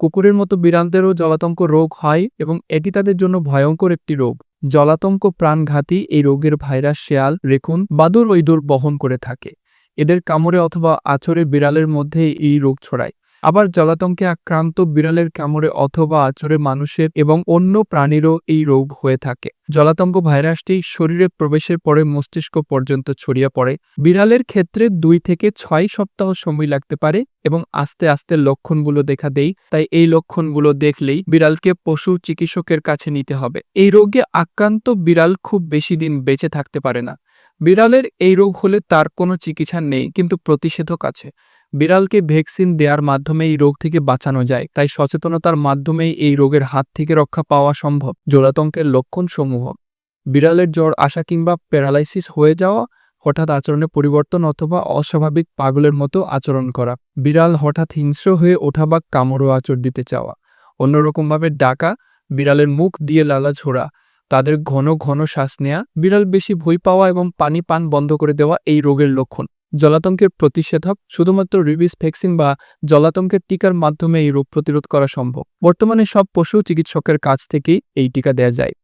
কুকুরের মতো বিড়ালদেরও জলাতঙ্ক রোগ হয় এবং এটি তাদের জন্য ভয়ঙ্কর একটি রোগ। জলাতঙ্ক প্রাণঘাতী এই রোগের ভাইরাস শেয়াল, রেখুন, বাদুর ওইদুর বহন করে থাকে। এদের কামড়ে অথবা আছড়ে বিড়ালের মধ্যে এই রোগ ছড়ায়। আবার জলাতঙ্কে আক্রান্ত বিড়ালের কামড়ে অথবা আচরে মানুষের এবং অন্য প্রাণীরও এই রোগ হয়ে থাকে। জলাতঙ্ক ভাইরাসটি শরীরে প্রবেশের পরে মস্তিষ্ক পর্যন্ত ছড়িয়ে পড়ে। বিড়ালের ক্ষেত্রে দুই থেকে ছয় সপ্তাহ সময় লাগতে পারে এবং আস্তে আস্তে লক্ষণগুলো দেখা দেয়। তাই এই লক্ষণগুলো দেখলেই বিড়ালকে পশু চিকিৎসকের কাছে নিতে হবে। এই রোগে আক্রান্ত বিড়াল খুব বেশি দিন বেঁচে থাকতে পারে না। বিড়ালের এই রোগ হলে তার কোনো চিকিৎসা নেই, কিন্তু প্রতিষেধক আছে। বিড়ালকে ভ্যাকসিন দেওয়ার মাধ্যমে এই রোগ থেকে বাঁচানো যায়, তাই সচেতনতার মাধ্যমেই এই রোগের হাত থেকে রক্ষা পাওয়া সম্ভব। জোড়াতঙ্কের লক্ষণ সমূহ বিড়ালের জ্বর, আসা কিংবা প্যারালাইসিস হয়ে যাওয়া, হঠাৎ আচরণে পরিবর্তন অথবা অস্বাভাবিক পাগলের মতো আচরণ করা। বিড়াল হঠাৎ হিংস্র হয়ে ওঠা বা কামড় আচর দিতে চাওয়া। অন্যরকমভাবে ডাকা, বিড়ালের মুখ দিয়ে লালা ঝোড়া, তাদের ঘন ঘন শ্বাস নেয়া, বিড়াল বেশি ভয় পাওয়া এবং পানি পান বন্ধ করে দেওয়া এই রোগের লক্ষণ। জলাতঙ্কের প্রতিষেধক শুধুমাত্র রিবিস ভ্যাকসিন বা জলাতঙ্কের টিকার মাধ্যমে এই রোগ প্রতিরোধ করা সম্ভব। বর্তমানে সব পশু চিকিৎসকের কাছ থেকেই এই টিকা দেয়া যায়।